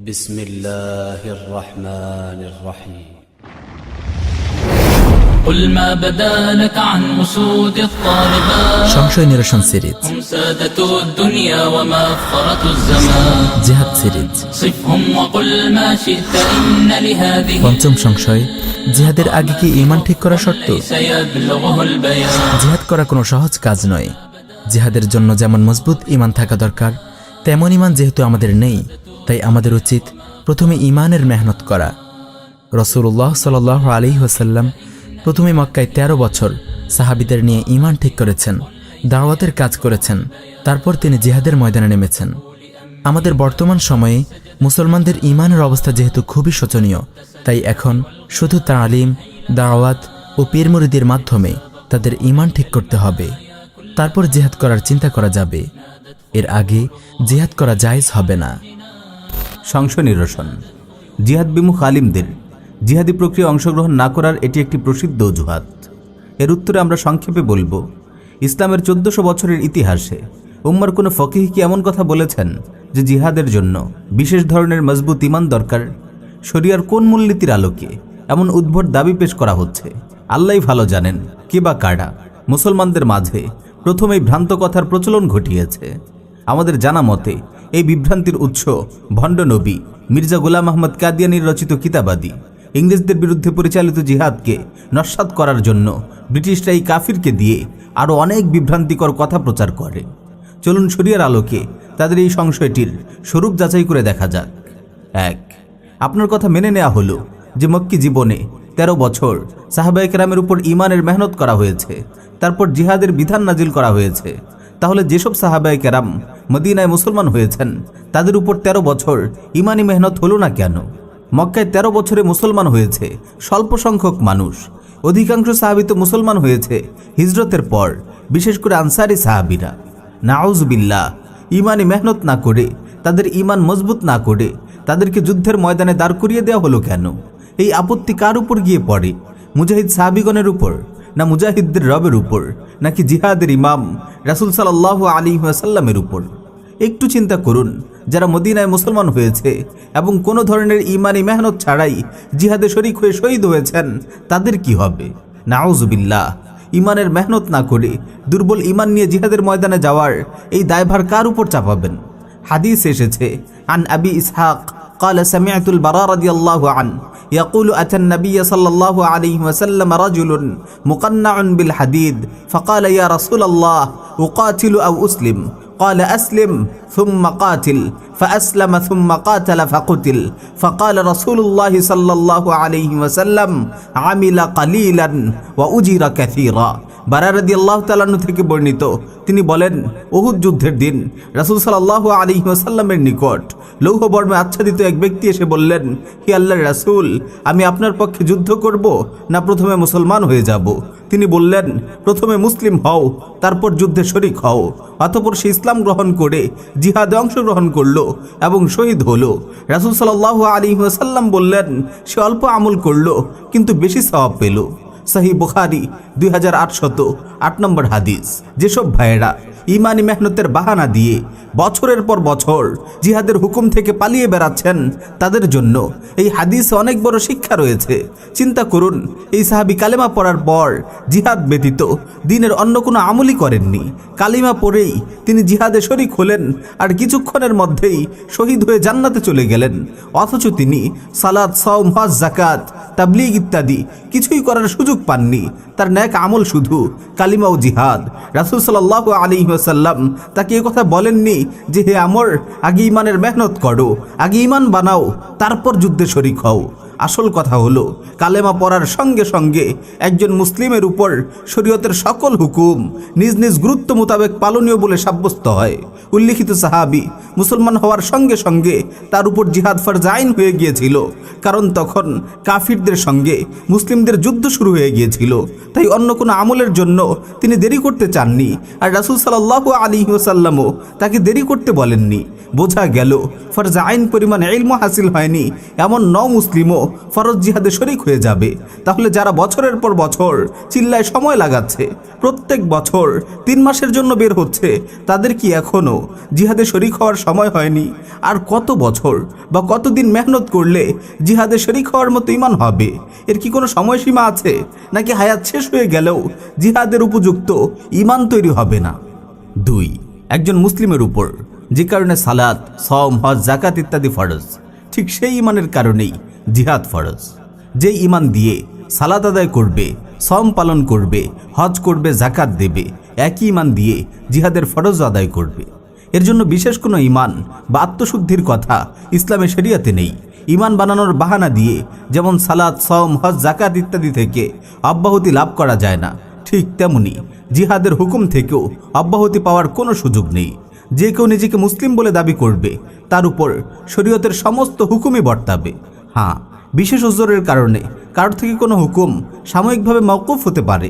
بسم الله الرحمن الرحيم قل ما بدا لك عن أسود الطالبات সংশয় নিরসন সিরিজ هم سادة الدنيا ومفخرة الزمان জেহাদ সিরিজ صفهم وقل ما شئت إن لهذه পঞ্চম সংশয় জিহাদের আগে কি ইমান ঠিক করা শর্ত سيبلغه البيان জিহাদ করা কোনো সহজ কাজ নয় জিহাদের জন্য যেমন মজবুত ইমান থাকা দরকার তেমন ইমান যেহেতু আমাদের নেই তাই আমাদের উচিত প্রথমে ইমানের মেহনত করা। রসুল্লাহ সাল আলী ওসাল্লাম প্রথমে মক্কায় ১৩ বছর সাহাবিদের নিয়ে ইমান ঠিক করেছেন, দাওয়াতের কাজ করেছেন, তারপর তিনি জিহাদের ময়দানে নেমেছেন। আমাদের বর্তমান সময়ে মুসলমানদের ইমানের অবস্থা যেহেতু খুবই শোচনীয়, তাই এখন শুধু তালিম, দাওয়াত ও পীরমুরিদের মাধ্যমে তাদের ইমান ঠিক করতে হবে। তারপর জেহাদ করার চিন্তা করা যাবে। এর আগে জেহাদ করা জায়েজ হবে না। সংশয় নিরসন জিহাদ বিমুখ আলিমদের, জিহাদি প্রক্রিয়া অংশগ্রহণ না করার এটি একটি প্রসিদ্ধ অজুহাত। এর উত্তরে আমরা সংক্ষেপে বলব, ইসলামের চোদ্দশো বছরের ইতিহাসে উম্মার কোনো ফকিহ কি এমন কথা বলেছেন যে জিহাদের জন্য বিশেষ ধরনের মজবুত ইমান দরকার? শরিয়ার কোন মূলনীতির আলোকে এমন উদ্ভট দাবি পেশ করা হচ্ছে? আল্লাহ ভালো জানেন কে বা কারা মুসলমানদের মাঝে প্রথমেই ভ্রান্ত কথার প্রচলন ঘটিয়েছে। আমাদের জানা মতে এই বিভ্রান্তির উৎস ভণ্ড নবী মির্জা গোলাম আহমদ কাদিয়ানির রচিত কিতাবাদি। ইংরেজদের বিরুদ্ধে পরিচালিত জিহাদকে নস্বাত করার জন্য ব্রিটিশরা এই কাফিরকে দিয়ে আরও অনেক বিভ্রান্তিকর কথা প্রচার করে। চলুন শরিয়ার আলোকে তাদের এই সংশয়টির স্বরূপ যাচাই করে দেখা যাক। এক, আপনার কথা মেনে নেওয়া হলো যে মক্কি জীবনে ১৩ বছর সাহাবায়কেরামের উপর ইমানের মেহনত করা হয়েছে, তারপর জিহাদের বিধান নাজিল করা হয়েছে। তাহলে যেসব সাহাবায় কেরাম মদিনায় মুসলমান হয়েছেন, তাদের উপর ১৩ বছর ইমানি মেহনত হলো না কেন? মক্কায় ১৩ বছরে মুসলমান হয়েছে স্বল্প সংখ্যক মানুষ। অধিকাংশ সাহাবি তো মুসলমান হয়েছে হিজরতের পর, বিশেষ করে আনসারি সাহাবিরা। নাউজবিল্লাহ, ইমানি মেহনত না করে, তাদের ইমান মজবুত না করে, তাদেরকে যুদ্ধের ময়দানে দাঁড় করিয়ে দেওয়া হলো কেন? এই আপত্তি কার উপর গিয়ে পড়ে? মুজাহিদ সাহাবিগণের উপর? না মুজাহিদদের রবের উপর নাকি জিহাদের ইমাম রাসুল সাল্লাহ আলী সাল্লামের উপর একটু চিন্তা করুন যারা মদিনায় মুসলমান হয়েছে এবং কোনো ধরনের ইমানি মেহনত ছাড়াই জিহাদে শরিক হয়ে শহীদ হয়েছেন তাদের কি হবে নাউজবিল্লাহ ইমানের মেহনত না করে দুর্বল ইমান নিয়ে জিহাদের ময়দানে যাওয়ার এই দায়ভার কার উপর চাপাবেন হাদিস এসেছে আন আবি ইসহাক قال سمعت البراء رضي الله عنه يقول أتى النبي صلى الله عليه وسلم رجل مقنع بالحديد فقال يا رسول الله أقاتل أو أسلم؟ قال أسلم ثم قاتل فأسلم ثم قاتل فقتل. فقال رسول الله صلى الله عليه وسلم عمل قليلا وأجر كثيرا. বারারদি আল্লাহ তালান্ন থেকে বর্ণিত। তিনি বলেন ওহুদ যুদ্ধের দিন রাসুল সাল্লাহ আলী ওসাল্লামের নিকট লৌহ বর্মে আচ্ছাদিত এক ব্যক্তি এসে বললেন, হি আল্লাহর রাসুল, আমি আপনার পক্ষে যুদ্ধ করব না প্রথমে মুসলমান হয়ে যাব? তিনি বললেন, প্রথমে মুসলিম হও, তারপর যুদ্ধে শরিক হও। অতপর সে ইসলাম গ্রহণ করে, জিহাদে অংশগ্রহণ করল এবং শহীদ হলো। রাসুল সাল্লাহ আলী ওসাল্লাম বললেন, সে অল্প আমল করল, কিন্তু বেশি সওয়াব পেল। সাহি বুখারি দুই হাজার আটশত আট নম্বর হাদিস। যেসব ভাইয়েরা ইমানি মেহনতের বাহানা দিয়ে বছরের পর বছর জিহাদের হুকুম থেকে পালিয়ে বেড়াচ্ছেন, তাদের জন্য এই হাদিসে অনেক বড় শিক্ষা রয়েছে। চিন্তা করুন, এই সাহাবি কালেমা পড়ার পর জিহাদ ব্যতীত দিনের অন্য কোনো আমলই করেননি। কালিমা পড়েই তিনি জিহাদে শরিক হলেন আর কিছুক্ষণের মধ্যেই শহীদ হয়ে জান্নাতে চলে গেলেন। অথচ তিনি সালাদ সওম হজ জাকাত তাবলিগ ইত্যাদি কিছুই করার সুযোগ পাননি। তার ন্যাক আমল শুধু কালিমা ও জিহাদ। রাসুল সাল্লাহ আলী সাল্লাম তাকে এ কথা বলেননি যে, হে আমর, আগে ইমানের মেহনত করো, আগে ইমান বানাও, তারপর যুদ্ধে শরিক হও। আসল কথা হলো, কালেমা পড়ার সঙ্গে সঙ্গে একজন মুসলিমের উপর শরীয়তের সকল হুকুম নিজ নিজ গুরুত্ব মোতাবেক পালনীয় বলে সাব্যস্ত হয়। উল্লিখিত সাহাবি মুসলমান হওয়ার সঙ্গে সঙ্গে তার উপর জিহাদ ফরজ আইন হয়ে গিয়েছিল, কারণ তখন কাফিরদের সঙ্গে মুসলিমদের যুদ্ধ শুরু হয়ে গিয়েছিল। তাই অন্য কোনো আমলের জন্য তিনি দেরি করতে চাননি আর রাসুল সাল্লাহ আলী ওসাল্লামও তাকে দেরি করতে বলেননি। বোঝা গেল, ফরজ আইন পরিমাণ ইলম হাসিল হয়নি। এমন ন মুসলিমও ফরজ জিহাদে শরিক হয়ে যাবে। তাহলে যারা বছরের পর বছর চিল্লায় সময় লাগাচ্ছে, প্রত্যেক বছর তিন মাসের জন্য বের হচ্ছে, তাদের কি এখনও জিহাদে শরিক হওয়ার সময় হয়নি? আর কত বছর বা কতদিন মেহনত করলে জিহাদে শরিক হওয়ার মতো ইমান হবে? এর কি কোনো সময়সীমা আছে? নাকি হায়াত শেষ হয়ে গেলেও জিহাদের উপযুক্ত ইমান তৈরি হবে না? দুই, একজন মুসলিমের উপর যে কারণে সালাত সম হজ জাকাত ইত্যাদি ফরজ, ঠিক সেই ইমানের কারণেই জিহাদ ফরজ। যে ইমান দিয়ে সালাদ আদায় করবে সম পালন করবে, হজ করবে জাকাত দেবে, একই ইমান দিয়ে জিহাদের ফরজ আদায় করবে। এর জন্য বিশেষ কোনো ইমান বা আত্মশুদ্ধির কথা ইসলামে শরিয়াতে নেই। ইমান বানানোর বাহানা দিয়ে যেমন সালাদ সম হজ জাকাত ইত্যাদি থেকে অব্যাহতি লাভ করা যায় না, ঠিক তেমনি জিহাদের হুকুম থেকেও অব্যাহতি পাওয়ার কোনো সুযোগ নেই। যে কেউ নিজেকে মুসলিম বলে দাবি করবে, তার উপর শরীয়তের সমস্ত হুকুমই বর্তাবে। হ্যাঁ বিশেষ ওজোরের কারণে কারোর থেকে কোনো হুকুম সাময়িকভাবে মওকুফ হতে পারে।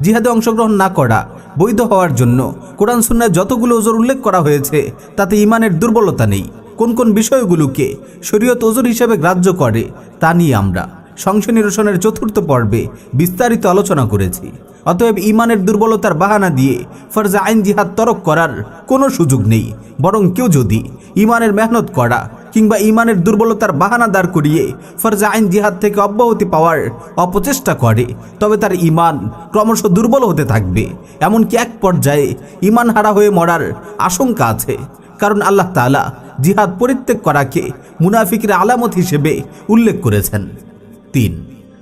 জিহাদে অংশগ্রহণ না করা, বৈধ হওয়ার জন্য কোরআন সুন্নায় যতগুলো ওজোর উল্লেখ করা হয়েছে, তাতে ইমানের দুর্বলতা নেই। কোন কোন বিষয়গুলোকে শরীয়ত ওজোর হিসেবে গ্রাহ্য করে, তা নিয়ে আমরা সংশয় নিরসনের চতুর্থ পর্বে বিস্তারিত আলোচনা করেছি। অতএব ইমানের দুর্বলতার বাহানা দিয়ে ফরজা আইন জিহাদ তরক করার কোনো সুযোগ নেই। বরং কেউ যদি ইমানের মেহনত করা কিংবা ইমানের দুর্বলতার বাহানা দাঁড় করিয়ে ফরজা আইন জিহাদ থেকে অব্যাহতি পাওয়ার অপচেষ্টা করে, তবে তার ইমান ক্রমশ দুর্বল হতে থাকবে। এমনকি এক পর্যায়ে ইমান হারা হয়ে মরার আশঙ্কা আছে। কারণ আল্লাহ তাআলা জিহাদ পরিত্যাগ করাকে মুনাফিকের আলামত হিসেবে উল্লেখ করেছেন। তিন।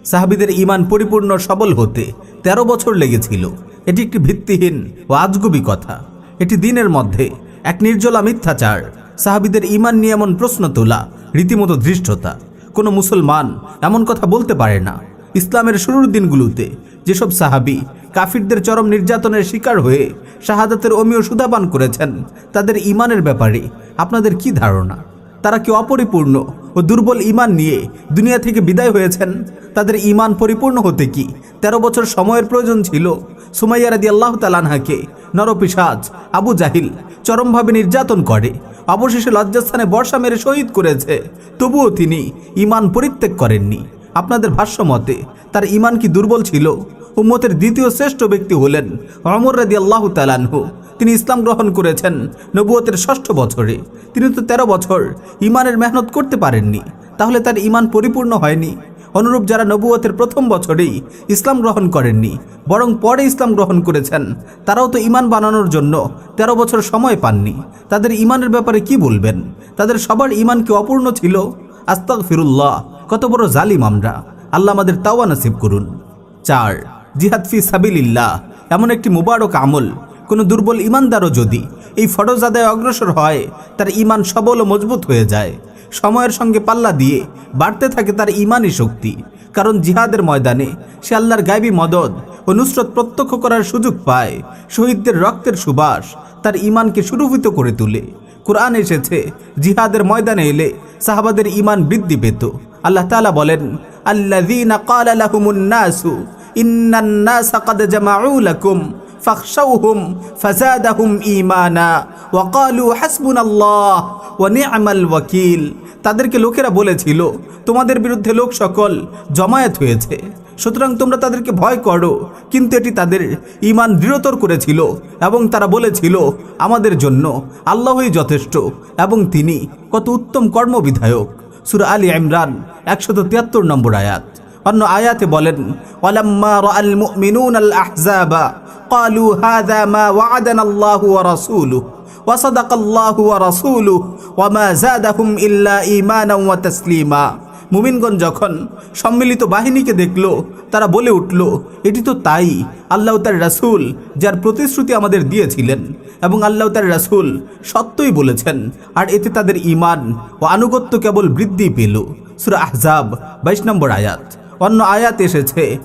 সাহাবিদের ইমান পরিপূর্ণ সবল হতে ১৩ বছর লেগেছিল। এটি একটি ভিত্তিহীন ও আজগুবি কথা। এটি দিনের মধ্যে এক নির্জলা মিথ্যাচার। সাহাবিদের ইমান নিয়ে এমন প্রশ্ন তোলা রীতিমতো ধৃষ্টতা। কোনো মুসলমান এমন কথা বলতে পারে না। ইসলামের শুরুর দিনগুলোতে যেসব সাহাবি কাফিরদের চরম নির্যাতনের শিকার হয়ে শাহাদাতের অমীয় সুধাপান করেছেন, তাদের ইমানের ব্যাপারে আপনাদের কি ধারণা? তারা কি অপরিপূর্ণ ও দুর্বল ইমান নিয়ে দুনিয়া থেকে বিদায় হয়েছেন, তাদের ইমান পরিপূর্ণ হতে কি? তেরো বছর সময়ের প্রয়োজন ছিল। সুমাইয়া রাদি আল্লাহ তালানহাকে নরপিসাজ আবু জাহিল চরমভাবে নির্যাতন করে। অবশেষে লজ্জাস্থানে বর্ষা মেরে শহীদ করেছে। তবুও তিনি ইমান পরিত্যাগ করেননি। আপনাদের ভাষ্য মতে, তার ইমান কি দুর্বল ছিল? উম্মতের দ্বিতীয় শ্রেষ্ঠ ব্যক্তি হলেন অমর রাদি আল্লাহ তালানহু তিনি ইসলাম গ্রহণ করেছেন নবুয়তের ষষ্ঠ বছরে। তিনি তো তেরো বছর ইমানের মেহনত করতে পারেননি, তাহলে তার ইমান পরিপূর্ণ হয়নি। অনুরূপ যারা নবুয়তের প্রথম বছরেই ইসলাম গ্রহণ করেননি, বরং পরে ইসলাম গ্রহণ করেছেন, তারাও তো ইমান বানানোর জন্য তেরো বছর সময় পাননি। তাদের ইমানের ব্যাপারে কি বলবেন? তাদের সবার ইমান কি অপূর্ণ ছিল? আস্তাক ফিরুল্লাহ কত বড় জালিম আমরা। আল্লাহ আমাদের তাওয়া নাসিব করুন। চার, জিহাদ ফি সাবিলিল্লাহ, এমন একটি মুবারক আমল কোনো দুর্বল ইমানদারও যদি এই ফরজ আদায় অগ্রসর হয়, তার ইমান সবল ও মজবুত হয়ে যায়। সময়ের সঙ্গে পাল্লা দিয়ে বাড়তে থাকে তার ইমানই শক্তি। কারণ জিহাদের ময়দানে সে আল্লাহর গায়বী মদদ ও নুসরত প্রত্যক্ষ করার সুযোগ পায়। শহীদদের রক্তের সুবাস তার ইমানকে সুরভিত করে তোলে। কোরআন এসেছে, জিহাদের ময়দানে এলে সাহাবাদের ইমান বৃদ্ধি পেত। আল্লাহ তালা বলেন, আল্লাযীনা ক্বালা লাহুমুন নাসু ইন্নান নাসা ক্বাদ জামাউ লাকুম ফাখশাউহুম ফাজাদাহুম ঈমানা ওয়া ক্বালু হাসবুনাল্লাহ ওয়া নি'মাল ওয়াকিল তাদেরকে লোকেরা বলেছিল, তোমাদের বিরুদ্ধে লোক সকল জমায়েত হয়েছে। সুতরাং তোমরা তাদেরকে ভয় করো। কিন্তু এটি তাদের ইমান দৃঢ়তর করেছিল এবং তারা বলেছিল, আমাদের জন্য আল্লাহই যথেষ্ট এবং তিনি কত উত্তম কর্মবিধায়ক। সুরা আলী ইমরান, একশত তিয়াত্তর নম্বর আয়াত। অন্য আয়াতে বলেন, ওয়ালাম্মা মা ওয়া মা মুমিনগণ যখন সম্মিলিত বাহিনীকে দেখল, তারা বলে উঠল, এটি তো তাই, আল্লাহ তার রাসূল, যার প্রতিশ্রুতি আমাদের দিয়েছিলেন, এবং আল্লাহ তার রাসূল সত্যই বলেছেন, আর এতে তাদের ইমান ও আনুগত্য কেবল বৃদ্ধি পেল। সূরা আহজাব 22 নম্বর আয়াত। অন্য আয়াত এসেছে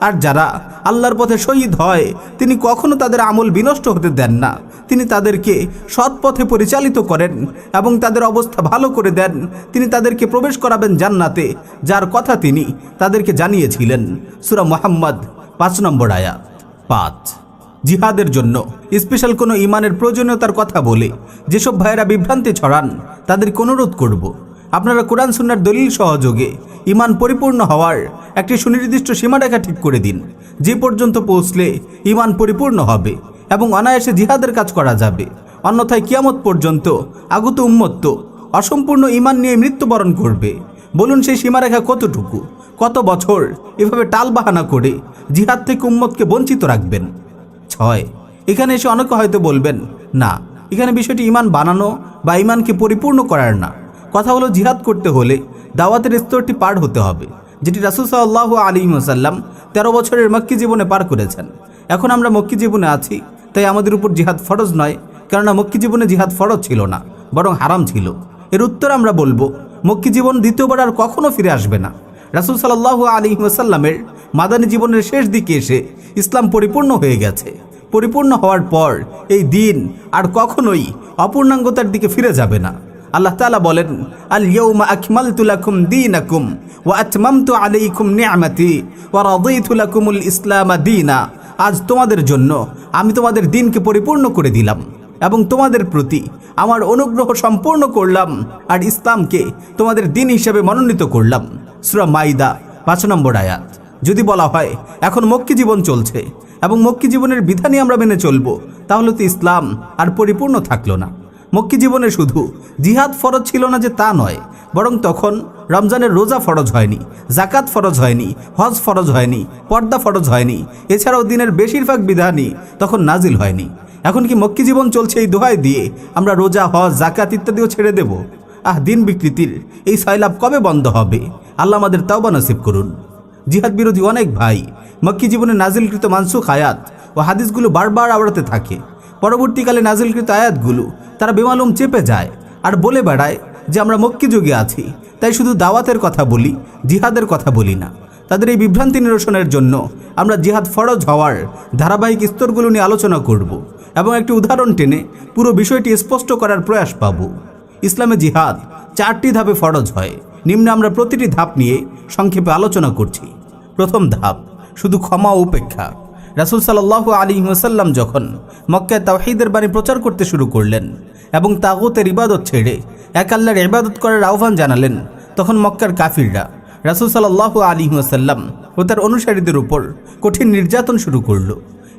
আর যারা আল্লাহর পথে শহীদ হয়, তিনি কখনো তাদের আমল বিনষ্ট হতে দেন না। তিনি তাদেরকে সৎ পথে পরিচালিত করেন এবং তাদের অবস্থা ভালো করে দেন। তিনি তাদেরকে প্রবেশ করাবেন জান্নাতে, যার কথা তিনি তাদেরকে জানিয়েছিলেন। সূরা মোহাম্মদ, পাঁচ নম্বর আয়াত, পাঁচ। জিহাদের জন্য। স্পেশাল কোনো ইমানের প্রয়োজনীয়তার কথা বলে যেসব ভাইয়েরা বিভ্রান্তি ছড়ান তাদেরকে অনুরোধ করব। আপনারা কোরআন সুন্নার দলিল সহযোগে ইমান পরিপূর্ণ হওয়ার একটি সুনির্দিষ্ট সীমারেখা ঠিক করে দিন। যে পর্যন্ত পৌঁছলে ইমান পরিপূর্ণ হবে এবং অনায়াসে জিহাদের কাজ করা যাবে। অন্যথায় কিয়ামত পর্যন্ত আগত উম্মত্ত অসম্পূর্ণ ইমান নিয়ে মৃত্যুবরণ করবে। বলুন সেই সীমারেখা কতটুকু? কত বছর এভাবে টাল বাহানা করে জিহাদ থেকে উম্মতকে বঞ্চিত রাখবেন? ছয় এখানে এসে অনেকে হয়তো বলবেন, না, এখানে বিষয়টি ইমান বানানো বা ইমানকে পরিপূর্ণ করার না। কথা হলো জিহাদ করতে হলে দাওয়াতের স্তরটি পার হতে হবে, যেটি রাসুল সাল্লাহ আলী ওসাল্লাম তেরো বছরের মক্কি জীবনে পার করেছেন। এখন আমরা মক্কি জীবনে আছি, তাই আমাদের উপর জিহাদ ফরজ নয়, কেননা মক্কি জীবনে জিহাদ ফরজ ছিল না, বরং হারাম ছিল। এর উত্তর আমরা বলব, মক্কি জীবন দ্বিতীয়বার আর কখনো ফিরে আসবে না। রাসুল সাল্লাহ আলী ওসাল্লামের মাদানী জীবনের শেষ দিকে এসে ইসলাম পরিপূর্ণ হয়ে গেছে। পরিপূর্ণ হওয়ার পর এই দিন আর কখনোই অপূর্ণাঙ্গতার দিকে ফিরে যাবে না। আল্লাহ তাআলা বলেন আল ইয়াউমা আকমালতু লাকুম দীনাকুম ওয়া আতমামতু আলাইকুম নি'মাতি ওয়া রাদিতু লাকুমুল ইসলাম দীনা। আজ তোমাদের জন্য আমি তোমাদের দিনকে পরিপূর্ণ করে দিলাম এবং তোমাদের প্রতি আমার অনুগ্রহ সম্পূর্ণ করলাম আর ইসলামকে তোমাদের দিন হিসেবে মনোনীত করলাম। সূরা মাইদা, পাঁচ নম্বর আয়াত। যদি বলা হয়, এখন মক্কি জীবন চলছে এবং মক্কি জীবনের বিধানই আমরা মেনে চলবো, তাহলে তো ইসলাম আর পরিপূর্ণ থাকল না। মক্কি জীবনে শুধু জিহাদ ফরজ ছিল না যে তা নয়, বরং তখন রমজানের রোজা ফরজ হয়নি জাকাত ফরজ হয়নি, হজ ফরজ হয়নি, পর্দা ফরজ হয়নি, এছাড়াও দিনের বেশিরভাগ বিধানই তখন নাজিল হয়নি। এখন কি মক্কি জীবন চলছে এই দোহাই দিয়ে আমরা রোজা, হজ জাকাত ইত্যাদিও ছেড়ে দেব? আহ, দিন বিকৃতির। এই সয়লাভ কবে বন্ধ হবে? আল্লাহ আমাদের তাওবা নসিব করুন। জিহাদ বিরোধী অনেক ভাই মক্কি জীবনে নাজিলকৃত মানসুখ আয়াত ও হাদিসগুলো বারবার আওড়াতে থাকে। পরবর্তীকালে নাজিলকৃত আয়াতগুলো তারা বেমালুম চেপে যায় আর বলে বেড়ায় যে আমরা মক্কি যুগে আছি। তাই শুধু দাওয়াতের কথা বলি, জিহাদের কথা বলি না। তাদের এই বিভ্রান্তি নিরসনের জন্য আমরা জিহাদ ফরজ হওয়ার ধারাবাহিক স্তরগুলো নিয়ে আলোচনা করব এবং একটি উদাহরণ টেনে পুরো বিষয়টি স্পষ্ট করার প্রয়াস পাব। ইসলামে জিহাদ, চারটি ধাপে ফরজ হয়। নিম্নে আমরা প্রতিটি ধাপ নিয়ে সংক্ষেপে আলোচনা করছি। প্রথম ধাপ, শুধু ক্ষমা উপেক্ষা। রাসুল সাল্লাহ আলী ওসাল্লাম যখন মক্কায় তাওহিদের বাণী প্রচার করতে শুরু করলেন এবং তাগুতের ইবাদত ছেড়ে এক আল্লাহর ইবাদত করার আহ্বান জানালেন, তখন মক্কার কাফিররা রাসুল সাল্লাহ আলী ওসাল্লাম ও তার অনুসারীদের উপর কঠিন নির্যাতন শুরু করল।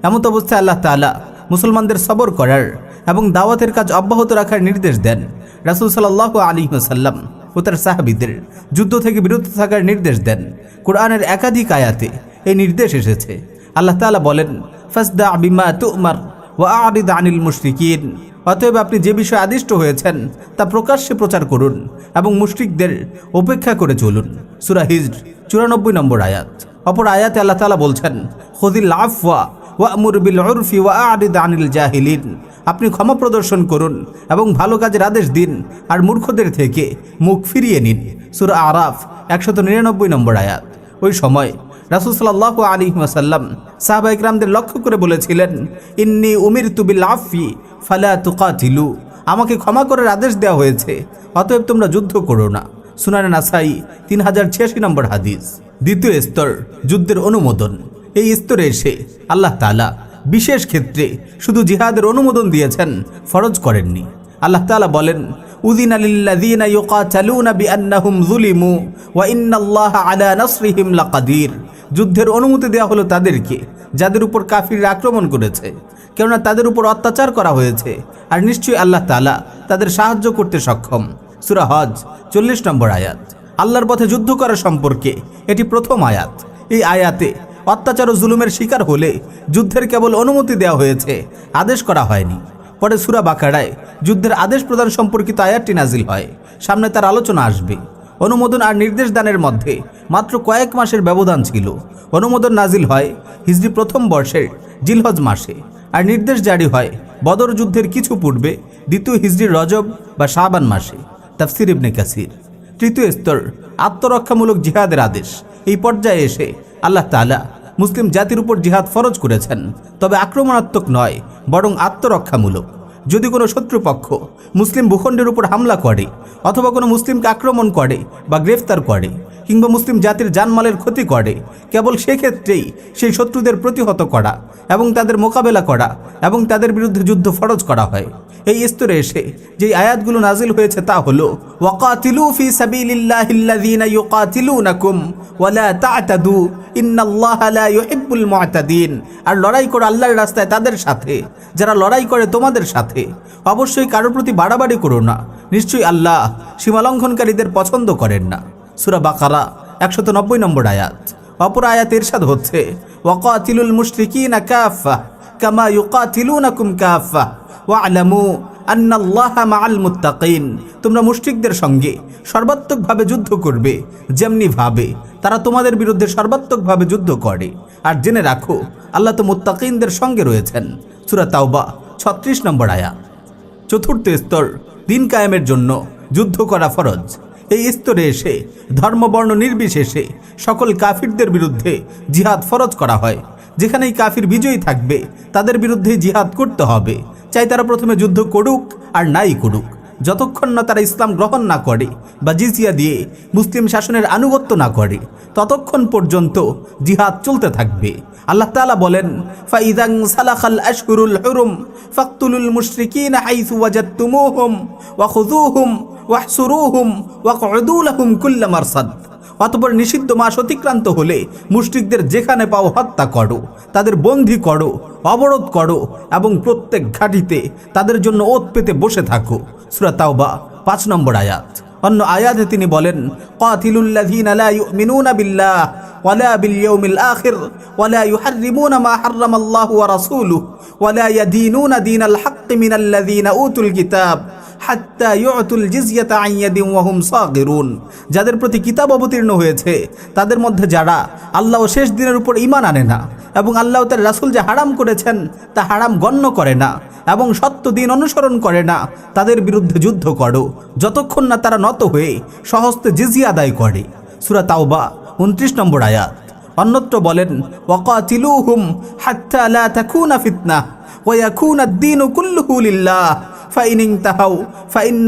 এমত অবস্থায় আল্লাহ তালা মুসলমানদের সবর করার এবং দাওয়াতের কাজ অব্যাহত রাখার নির্দেশ দেন। রাসুল সাল্লাহ আলী ওসাল্লাম ও তার সাহাবিদের যুদ্ধ থেকে বিরত থাকার নির্দেশ দেন। কোরআনের একাধিক আয়াতে এই নির্দেশ এসেছে। আল্লাহ তাআলা বলেন, ফাসদা বিমা তুমার ওয়া আরিদ আনিল মুশরিকিন। অতএব আপনি যে বিষয়ে আদিষ্ট হয়েছেন, তা প্রকাশ্যে প্রচার করুন এবং মুশরিকদের উপেক্ষা করে চলুন। সুরাহিজ চুরানব্বই নম্বর আয়াত। অপর আয়াতে আল্লাহ তাআলা বলছেন খুদিল আফওয়া ওয়া বিল উরফি ওয়া আরিদ আনিল জাহিলিন। আপনি ক্ষমা প্রদর্শন করুন এবং ভালো কাজের আদেশ দিন আর মূর্খদের থেকে মুখ ফিরিয়ে নিন। সুর আরাফ, একশত নিরানব্বই নম্বর আয়াত। ওই সময় রাসুল সাল্লাহ আলী ওয়াসাল্লাম সাহাবা ইকরামদের লক্ষ্য করে বলেছিলেন, ইন্নি উমির তুবিল আফি, ফালা তুকাতিলু। আমাকে ক্ষমা করার আদেশ দেওয়া হয়েছে, অতএব তোমরা যুদ্ধ করো না। সুনানে নাসাই তিন হাজার ছিয়াশি নম্বর হাদিস। দ্বিতীয় স্তর, যুদ্ধের অনুমোদন। এই স্তরে এসে আল্লাহ তালা বিশেষ ক্ষেত্রে শুধু জিহাদের অনুমোদন দিয়েছেন, ফরজ করেননি। আল্লাহ তালা বলেন উদিন আলিল্লাযীনা ইউকাতালুনা বিআন্নাহুম যুলিমু ওয়া ইন্নাল্লাহা আলা নাসরিহিম লাকাদির। যুদ্ধের অনুমতি দেওয়া হলো তাদেরকে, যাদের উপর কাফিররা আক্রমণ করেছে, কেননা তাদের উপর অত্যাচার করা হয়েছে। আর নিশ্চয়ই আল্লাহ তাআলা তাদের সাহায্য করতে সক্ষম। সূরা হজ, চল্লিশ নম্বর আয়াত। আল্লাহর পথে যুদ্ধ করা সম্পর্কে এটি প্রথম আয়াত। এই আয়াতে অত্যাচার ও জুলুমের শিকার হলে যুদ্ধের কেবল অনুমতি দেওয়া হয়েছে। আদেশ করা হয়নি। পরে সুরা বাকারায় যুদ্ধের আদেশ প্রদান সম্পর্কিত আয়াতটি নাজিল হয়। সামনে তার আলোচনা আসবে। অনুমোদন আর নির্দেশ দানের মধ্যে মাত্র কয়েক মাসের ব্যবধান ছিল। অনুমোদন নাজিল হয় হিজরি প্রথম বর্ষের জিলহজ মাসে। আর নির্দেশ জারি হয় বদর যুদ্ধের কিছু পূর্বে দ্বিতীয় হিজরির রজব বা শাবান মাসে। তাফসির ইবনে কাসির। তৃতীয় স্তর আত্মরক্ষামূলক জিহাদের আদেশ। এই পর্যায়ে এসে আল্লাহ তালা মুসলিম জাতির উপর জিহাদ ফরজ করেছেন। তবে আক্রমণাত্মক নয়, বরং আত্মরক্ষামূলক। যদি কোনো শত্রুপক্ষ মুসলিম ভূখণ্ডের উপর হামলা করে, অথবা কোনো মুসলিমকে আক্রমণ করে বা গ্রেফতার করে কিংবা মুসলিম জাতির জানমালের ক্ষতি করে। কেবল সেক্ষেত্রেই সেই শত্রুদের প্রতিহত করা এবং তাদের মোকাবেলা করা এবং তাদের বিরুদ্ধে যুদ্ধ ফরজ করা হয়। এই স্তরে এসে যেই আয়াতগুলো নাজিল হয়েছে তা হলো ফি ওয়ালা আর লড়াই করো আল্লাহর রাস্তায় তাদের সাথে, যারা লড়াই করে তোমাদের সাথে। অবশ্যই কারোর প্রতি বাড়াবাড়ি করো না। নিশ্চয়ই আল্লাহ সীমালঙ্ঘনকারীদের পছন্দ করেন না। সূরা বাকারা, একশত নব্বই নম্বর আয়াত। অপর আয়াত এরশাদ হচ্ছে, ওয়াকাতিলুল মুশরিকিনা কাফা কামা ইউকাতিলুনাকুম কাফা ওয়ালামু আন্নাল্লাহা মাআল মুত্তাকিন। তোমরা মুশরিকদের সঙ্গে সর্বাত্মকভাবে যুদ্ধ করবে, যেমনি ভাবে। তারা তোমাদের বিরুদ্ধে সর্বাত্মকভাবে যুদ্ধ করে। আর জেনে রাখো, আল্লাহ তো মুত্তাকিনদের সঙ্গে রয়েছেন। সূরা তাওবা, ছত্রিশ নম্বর আয়াত। চতুর্থ স্তর, দিন কায়েমের জন্য যুদ্ধ করা ফরজ। এই স্তরে এসে, ধর্মবর্ণ নির্বিশেষে সকল কাফিরদের বিরুদ্ধে জিহাদ ফরজ করা হয়। যেখানেই কাফির বিজয়ী থাকবে, তাদের বিরুদ্ধে জিহাদ করতে হবে। চাই তারা প্রথমে যুদ্ধ করুক আর নাই করুক। যতক্ষণ না তারা ইসলাম গ্রহণ না করে বা জিজিয়া দিয়ে মুসলিম শাসনের আনুগত্য না করে, ততক্ষণ পর্যন্ত জিহাদ চলতে থাকবে। আল্লাহ তাআলা বলেন, ফাইদাং সালাখাল আশহুরুল হুরুম ফাকতুলুল মুশরিকিনা হাইসু ওয়াজাদতুমুহুম ওয়া খুযুহুম ওয়াহসুরুহুম ওয়াকউদু লাহুম কুল্লা মারসাদ। অতপর নিষিদ্ধ মাস অতিক্রান্ত হলে মুশরিকদের যেখানে পাও হত্যা করো, তাদের বন্দী করো, অবরোধ করো এবং প্রত্যেক ঘাটিতে তাদের জন্য ওত পেতে বসে থাকো। সূরা তাওবা, পাঁচ নম্বর আয়াত। অন্য আয়াতে তিনি বলেন, কাতিলুল্লাযীনা লা ইউমিনুনা বিল্লাহ ওয়ালা বিল ইয়াউমিল আখির ওয়ালা ইউহাররিমুনা মা হাররামাল্লাহু ওয়া রাসূলুহু ওয়ালা ইয়াদীনুনা দীনাল হাক্কি মিনাল্লাযীনা উতুল কিতাব হাত্তা ইউতুল জিজিয়াতা আন ইয়াদিন ওয়া হুম সাগিরুন। যাদের প্রতি কিতাব অবতীর্ণ হয়েছে, তাদের মধ্যে যারা আল্লাহ শেষ দিনের উপর ঈমান আনে না এবং আল্লাহ তার রাসূল যে হারাম করেছেন, তা হারাম গণ্য করে না এবং সত্য দিন অনুসরণ করে না, তাদের বিরুদ্ধে যুদ্ধ করো। যতক্ষণ না তারা নত হয়ে সহস্তে জিজিয়া আদায় করে। সুরা তাওবা, উনত্রিশ নম্বর আয়াত। অন্যত্র বলেন, ওয়াকাতিলুহুম হাত্তা লা তাকুনা ফিতনা, ওয়া ইয়াকুনা আদ-দীনু কুল্লুহু লিল্লাহ। ফাইন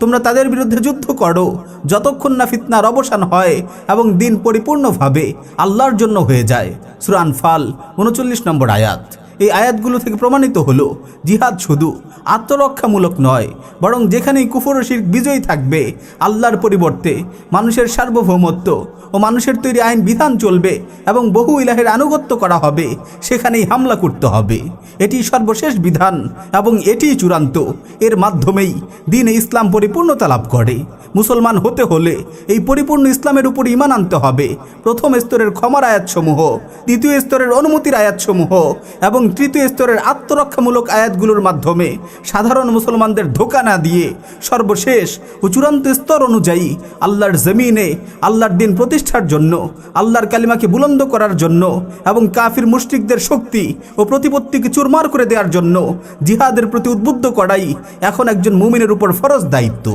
তোমরা তাদের বিরুদ্ধে যুদ্ধ করো, যতক্ষণ না ফিতনার অবসান হয় এবং দিন পরিপূর্ণভাবে আল্লাহর জন্য হয়ে যায়। সুরান ফাল উনচল্লিশ নম্বর আয়াত। এই আয়াতগুলো থেকে প্রমাণিত হলো, জিহাদ শুধু আত্মরক্ষামূলক নয়, বরং যেখানেই কুফর শিরক বিজয়ী থাকবে, আল্লাহর পরিবর্তে মানুষের সার্বভৌমত্ব ও মানুষের তৈরি আইন বিধান চলবে এবং বহু ইলাহের আনুগত্য করা হবে, সেখানেই হামলা করতে হবে। এটি সর্বশেষ বিধান এবং এটিই চূড়ান্ত। এর মাধ্যমেই দিন ইসলাম পরিপূর্ণতা লাভ করে। মুসলমান হতে হলে এই পরিপূর্ণ ইসলামের উপর ইমান আনতে হবে। প্রথম স্তরের ক্ষমার আয়াতসমূহ, দ্বিতীয় স্তরের অনুমতির আয়াতসমূহ এবং তৃতীয় স্তরের আত্মরক্ষামূলক আয়াতগুলোর মাধ্যমে সাধারণ মুসলমানদের ধোকা না দিয়ে সর্বশেষ ও চূড়ান্ত স্তর অনুযায়ী আল্লাহর জমিনে আল্লাহর দিন প্রতিষ্ঠার জন্য, আল্লাহর কালিমাকে বুলন্দ করার জন্য এবং কাফির মুশরিকদের শক্তি ও প্রতিপত্তিকে চুরমার করে দেওয়ার জন্য জিহাদের প্রতি উদ্বুদ্ধ করাই এখন একজন মুমিনের উপর ফরজ দায়িত্ব।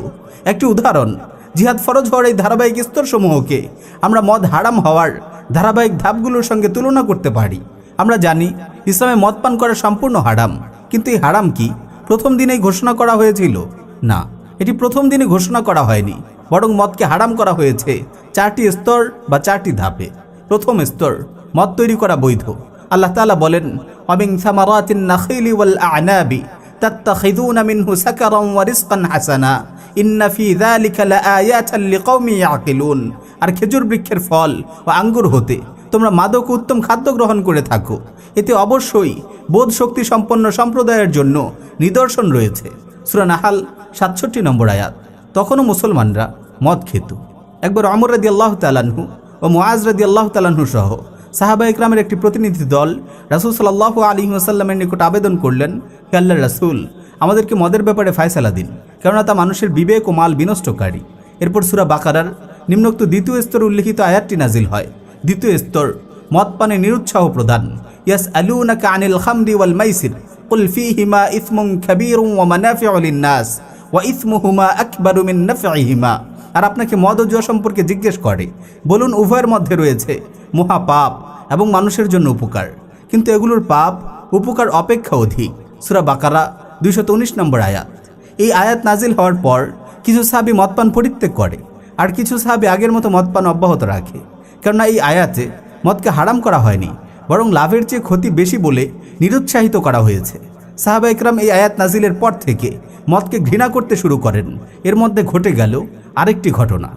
একটি উদাহরণ, জিহাদ ফরজ হওয়ার এই ধারাবাহিক স্তরসমূহকে আমরা মদ হারাম হওয়ার ধারাবাহিক ধাপগুলোর সঙ্গে তুলনা করতে পারি। আমরা জানি ইসলামে মদ পান করা সম্পূর্ণ হারাম। কিন্তু এই হারাম কি? প্রথম দিনেই ঘোষণা করা হয়েছিল। না, এটি প্রথম দিনে ঘোষণা করা হয়নি। বরং মদকে হারাম করা হয়েছে চারটি স্তর বা চারটি ধাপে। প্রথম স্তর, মদ তৈরি করা বৈধ। আল্লাহ তালা বলেন নাখিলি আর খেজুর বৃক্ষের ফল ও আঙ্গুর হতে তোমরা মাদক উত্তম খাদ্য গ্রহণ করে থাকো। এতে অবশ্যই বোধ শক্তি সম্পন্ন সম্প্রদায়ের জন্য নিদর্শন রয়েছে। সূরা নাহাল সাতষট্টি নম্বর আয়াত। তখনও মুসলমানরা মদ খেত। একবার অমর রাদি আল্লাহ তালাহু ও মুআজ রাদি আল্লাহ তালাহু সহ সাহাবা ইকরামের একটি প্রতিনিধি দল রাসুল সাল্লাহ আলী ওসাল্লামের নিকট আবেদন করলেন, হে আল্লাহ রাসুল, আমাদেরকে মদের ব্যাপারে ফায়সালা দিন, কেননা তা মানুষের বিবেক ও মাল বিনষ্টকারী। এরপর সুরা বাকারার নিম্নোক্ত দ্বিতীয় স্তর উল্লিখিত আয়াতটি নাজিল হয়। দ্বিতীয় স্তর মদ পানে নিরুৎসাহ প্রদান ইয়াস আলুনাকা আনিল খামরি ওয়াল মাইসির قل فيهما إثم كبير ومنافع للناس وإثمهما أكبر من نفعهما আর আপনাকে মদ ও জুয়া সম্পর্কে জিজ্ঞেস করে বলুন উভয়ের মধ্যে রয়েছে মহা পাপ এবং মানুষের জন্য উপকার কিন্তু এগুলোর পাপ উপকার অপেক্ষা অধিক সুরা বাকারা দুইশত উনিশ নম্বর আয়াত এই আয়াত নাজিল হওয়ার পর কিছু সাহাবি মদপান পরিত্যাগ করে আর কিছু সাহাবি আগের মতো মদ পান অব্যাহত রাখে কেননা এই আয়াতে মদকে হারাম করা হয়নি, বরং লাভের চেয়ে ক্ষতি বেশি বলে নিরুৎসাহিত করা হয়েছে। সাহাবা ইকরাম এই আয়াত নাজিলের পর থেকে মদকে ঘৃণা করতে শুরু করেন। এর মধ্যে ঘটে গেল আরেকটি ঘটনা।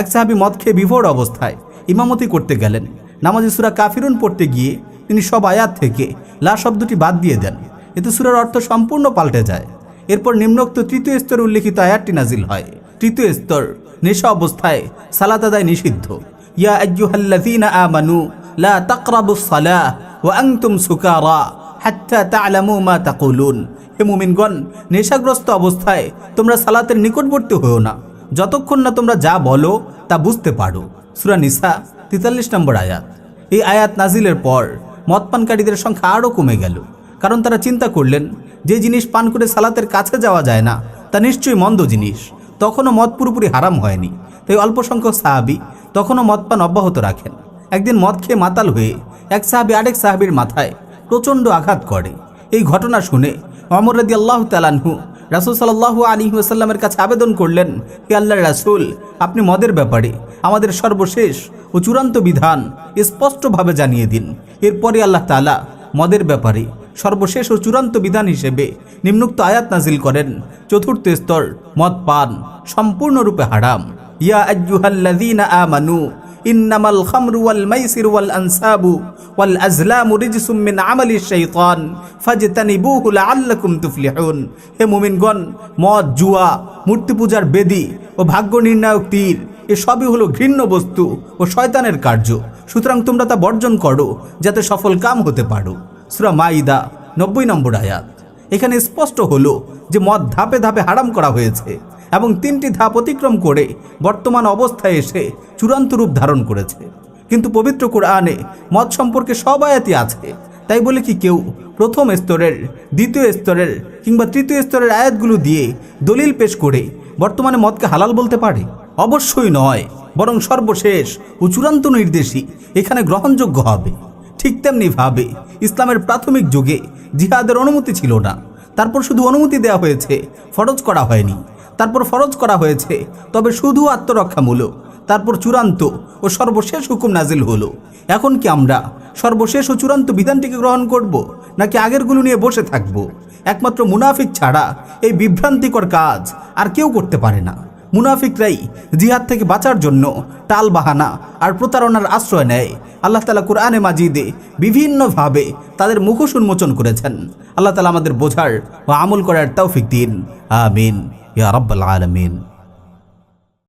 এক সাহাবি মদ খেয়ে বিভোর অবস্থায় ইমামতি করতে গেলেন। নামাজি সুরা কাফিরুন পড়তে গিয়ে তিনি সব আয়াত থেকে লা শব্দটি বাদ দিয়ে দেন। এতে সুরার অর্থ সম্পূর্ণ পাল্টে যায়। এরপর নিম্নোক্ত তৃতীয় স্তরে উল্লিখিত আয়াতটি নাজিল হয়। তৃতীয় স্তর, নেশা অবস্থায় সালাত আদায় নিষিদ্ধ। ইয়া আইয়ুহাল্লাযীনা আমানু, লা তাকরাবুস সালাহ ওয়া আনতুম সুকারা হাত্তা তা'লামু মা তাকুলুন। হে মুমিনগণ, নেশাগ্রস্ত অবস্থায় তোমরা সালাতের নিকটবর্তী হও না। যতক্ষণ না তোমরা যা বলো, তা বুঝতে পারো। সূরা নিসা 43 নম্বর আয়াত। এই আয়াত নাজিলের পর মদ পানকারীদের সংখ্যা আরও কমে গেল। কারণ তারা চিন্তা করলেন, যে জিনিস পান করে সালাতের কাছে যাওয়া যায় না, তা নিশ্চয়ই মন্দ জিনিস। তখনও মদ পুরোপুরি হারাম হয়নি। তাই অল্প সংখ্যক সাহাবি তখনও মদ পান অব্যাহত রাখেন। একদিন মদ খেয়ে মাতাল হয়ে এক সাহাবি আরেক সাহাবির মাথায় প্রচণ্ড আঘাত করে। এই ঘটনা শুনে অমর রদি আল্লাহ তালানহু রাসুল সাল্লাহ আলী ওসাল্লামের কাছে আবেদন করলেন, হে আল্লাহ রাসুল, আপনি মদের ব্যাপারে আমাদের সর্বশেষ ও চূড়ান্ত বিধান স্পষ্টভাবে জানিয়ে দিন। এরপরে আল্লাহ তালা মদের ব্যাপারে সর্বশেষ ও চূড়ান্ত বিধান হিসেবে নিম্নুক্ত আয়াত নাজিল করেন, চতুর্থ স্তর মদ পান সম্পূর্ণরূপে হারাম। ইয়া আজ্জুহাল্লাযীনা আমানু, ইন্নামাল খামরু ওয়াল মাইসির ওয়াল আনসাবু ওয়াল আজলামু রিজসুম মিন আমালি শাইতান, ফাজতানিবুহু লাআল্লাকুম তুফলিহুন। হে মুমিনগণ, মদ, জুয়া, মূর্তি পূজার বেদি ও ভাগ্য নির্ণায়ক তীর এসবই হলো ঘৃণ্য বস্তু ও শয়তানের কার্য। সুতরাং তোমরা তা বর্জন করো যাতে সফল কাম হতে পারো। সুরা মাইদা নব্বই নম্বর আয়াত। এখানে স্পষ্ট হলো যে মদ ধাপে ধাপে হারাম করা হয়েছে। এবং তিনটি ধাপ অতিক্রম করে বর্তমান অবস্থায় এসে চূড়ান্ত রূপ ধারণ করেছে। কিন্তু পবিত্র কোরআনে মদ সম্পর্কে সব আয়াতি আছে। তাই বলে কি কেউ প্রথম স্তরের, দ্বিতীয় স্তরের কিংবা তৃতীয় স্তরের আয়াতগুলো দিয়ে দলিল পেশ করে বর্তমানে মদকে হালাল বলতে পারে? অবশ্যই নয়। বরং সর্বশেষ ও চূড়ান্ত নির্দেশই এখানে গ্রহণযোগ্য হবে। ঠিক তেমনি ভাবে ইসলামের প্রাথমিক যুগে জিহাদের অনুমতি ছিল না। তারপর শুধু অনুমতি দেওয়া হয়েছে, ফরজ করা হয়নি। তারপর ফরজ করা হয়েছে। তবে শুধু আত্মরক্ষামূলক, তারপর চূড়ান্ত ও সর্বশেষ হুকুম নাজিল হলো। এখন কি আমরা সর্বশেষ ও চূড়ান্ত বিধানটিকে গ্রহণ করব, নাকি আগেরগুলো নিয়ে বসে থাকব? একমাত্র মুনাফিক ছাড়া এই বিভ্রান্তিকর কাজ আর কেউ করতে পারে না। মুনাফিকরাই জিহাদ থেকে বাঁচার জন্য টাল বাহানা আর প্রতারণার আশ্রয় নেয়। আল্লাহ তালা কোরআনে মাজিদে বিভিন্নভাবে তাদের মুখোশ উন্মোচন করেছেন। আল্লাহ তালা আমাদের বোঝার ও আমল করার তৌফিক দিন। আমিন। يا رب العالمين.